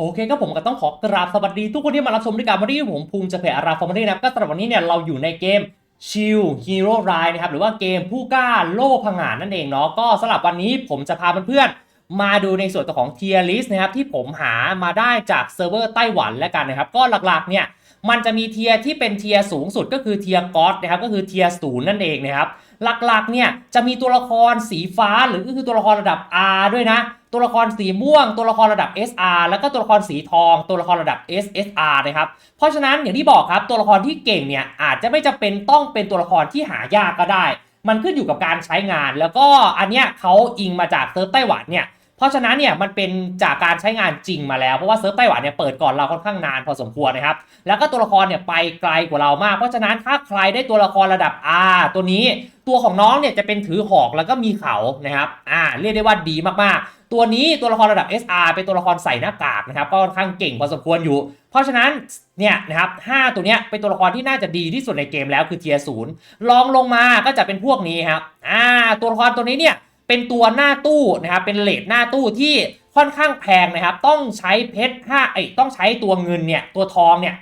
โอเคก็ผมก็ต้องขอกราบสวัสดีทุกคนที่มารับชมด้วยกันวันนี้ผมภูมิจะเพจอาราฟอร์มารีนะครับก็สำหรับวันนี้เนี่ยเราอยู่ในเกมชิลฮีโร่ไรนะครับหรือว่าเกมผู้กล้าโล่พังงานนั่นเองเนาะก็สำหรับวันนี้ผมจะพาเพื่อนๆมาดูในส่วนตัวของเทียร์ลิสนะครับที่ผมหามาได้จากเซิร์ฟเวอร์ไต้หวันแล้วกันนะครับก็หลักๆเนี่ยมันจะมีเทียร์ที่เป็นเทียร์สูงสุดก็คือเทียร์ก็อดนะครับก็คือเทียร์ศูนย์นั่นเองนะครับ หลักๆเนี่ยจะมีตัวละครสีฟ้าหรือก็คือตัวละครระดับ R ด้วยนะ ตัวละครสีม่วง ตัวละครระดับ SR แล้วก็ตัวละครสีทอง ตัวละครระดับ SSR นะครับเพราะฉะนั้นอย่างที่บอกครับตัวละครที่เก่งเนี่ยอาจจะไม่จำเป็นต้องเป็นตัวละครที่หายากก็ได้ มันขึ้นอยู่กับการใช้งาน แล้วก็อันเนี้ยเขาอิงมาจากเซิร์ฟไต้หวันเนี่ย เพราะฉะนั้นเนี่ยมันเป็นจากการใช้งานจริงมาแล้ว เพราะว่าเซิร์ฟไต้หวันเนี่ยเปิดก่อนเราค่อนข้างนานพอสมควรนะครับ แล้วก็ตัวละครเนี่ยไปไกลกว่าเรามาก เพราะฉะนั้นถ้าใครได้ตัวละครระดับ R ตัวนี้ ตัวของน้องเนี่ยจะเป็นถือหอกแล้วก็มีเขานะครับอ่าเรียกได้ว่าดีมากๆ ตัวนี้ตัวละครระดับ SR เป็นตัวละครใส่หน้ากากนะครับก็ค่อนข้างเก่งพอสมควรอยู่ เพราะฉะนั้นเนี่ยนะครับห้าตัวเนี้ยเป็นตัวละครที่น่าจะดีที่สุดในเกมแล้วคือเทียร์ศูนย์ลองลงมาก็จะเป็นพวกนี้ครับอ่าตัวละครตัวนี้เนี่ย เป็นตัวหน้าตู้นะครับเป็นเลทหน้าตู้ที่ค่อนข้างแพงนะครับ ต้องใช้เพชรห้าไอ้ต้องใช้ตัวเงินเนี่ยตัวทองเนี่ย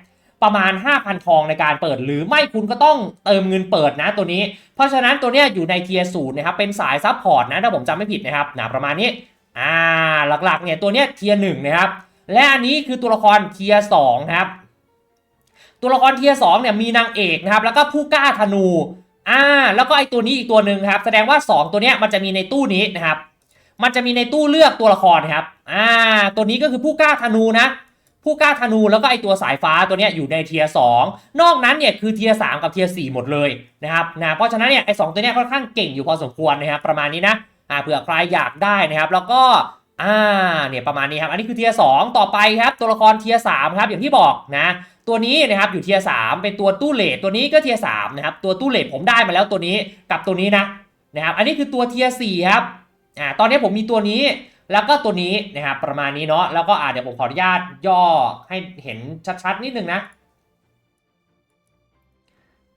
ประมาณ 5,000 ทองในการเปิด หรือไม่คุณก็ต้องเติมเงินเปิดนะตัวนี้ เพราะฉะนั้นตัวเนี้ยอยู่ในเทียร์ศูนย์นะครับเป็นสายซับพอร์ตนะถ้าผมจำไม่ผิดนะครับนะประมาณนี้อ่าหลักๆเนี่ยตัวเนี้ยเทียร์หนึ่งนะครับและอันนี้คือตัวละครเทียร์สองครับตัวละครเทียร์สองเนี่ยมีนางเอกนะครับแล้วก็ผู้กล้าธนู อ่า แล้วก็ไอตัวนี้อีกตัวหนึ่งครับ แสดงว่า 2 ตัวเนี้ยมันจะมีในตู้นี้นะครับ มันจะมีในตู้เลือกตัวละครนะครับ อ่า ตัวนี้ก็คือผู้กล้าธนูนะ ผู้กล้าธนูแล้วก็ไอตัวสายฟ้าตัวเนี้ยอยู่ในเทียร์สนอกนั้นเนี่ยคือเทียร์สกับเทียร์สหมดเลยนะครับนะ เพราะฉะนั้นเนี่ยไอสตัวเนี้ยค่อนข้างเก่งอยู่พอสมควรนะครับประมาณนี้นะ อ่า เผื่อใครอยากได้นะครับ แล้วก็ อ่าเนี่ยประมาณนี้ครับ อันนี้คือเทียร์สต่อไปครับ ตัวละครเทียร์สครับอย่างที่บอกนะตัวนี้นะครับอยู่เทียร์สเป็นตัวตู้เลทตัวนี้ก็เทียร์สนะครับตัวตู้เลทผมได้มาแล้วตัวนี้กับตัวนี้นะนะครับอันนี้คือตัวเทียร์สครับอ่าตอนนี้ผมมีตัวนี้แล้วก็ตัวนี้นะครับประมาณนี้เนาะแล้วก็อ่าเดี๋ยวผมขออนุญาตย่อให้เห็นชัดๆนิดนึงนะ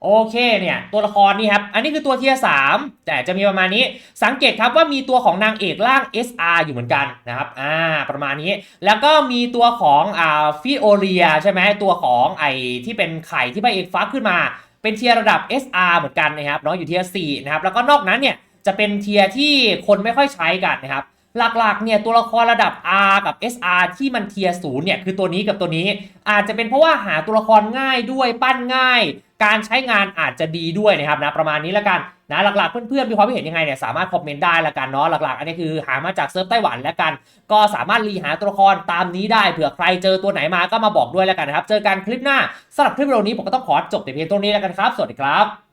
โอเคเนี่ยตัวละครนี่ครับ อันนี้คือตัวเทียร์สามแต่จะมีประมาณนี้สังเกตครับว่ามีตัวของนางเอกร่าง SR อยู่เหมือนกันนะครับอ่าประมาณนี้ แล้วก็มีตัวของอ่าฟิโอเรียใช่ไหมตัวของไอที่เป็นไข่ที่พระเอกฟักขึ้นมา เป็นเทียร์ระดับ SR เหมือนกันนะครับเนาะอยู่เทียร์4นะครับแล้วก็นอกนั้นเนี่ยจะเป็นเทียร์ที่คนไม่ค่อยใช้กันนะครับ หลักๆ เนี่ยตัวละครระดับ R กับ SR ที่มันเทียร์ศูนย์เนี่ยคือตัวนี้กับตัวนี้ อาจจะเป็นเพราะว่าหาตัวละครง่ายด้วยปั้นง่าย การใช้งานอาจจะดีด้วยนะครับนะประมาณนี้ล้วกันนะหลักๆ เพื่อนๆมีความเห็นยังไงเนี่ยสามารถคอมเมนต์ได้ละกันเนาะหลักๆ อันนี้คือหามาจากเซิร์ฟไต้หวันแล้วกัน ก็สามารถรีหาตัวละครตามนี้ได้เผื่อใครเจอตัวไหนมาก็มาบอกด้วยล้วกันนะครับเจอกันคลิปหน้าสำหรับคลิปวิดีโอนี้ผมก็ต้องขอจบแต่เพียงตรงนี้แล้วกันครับ สวัสดีครับ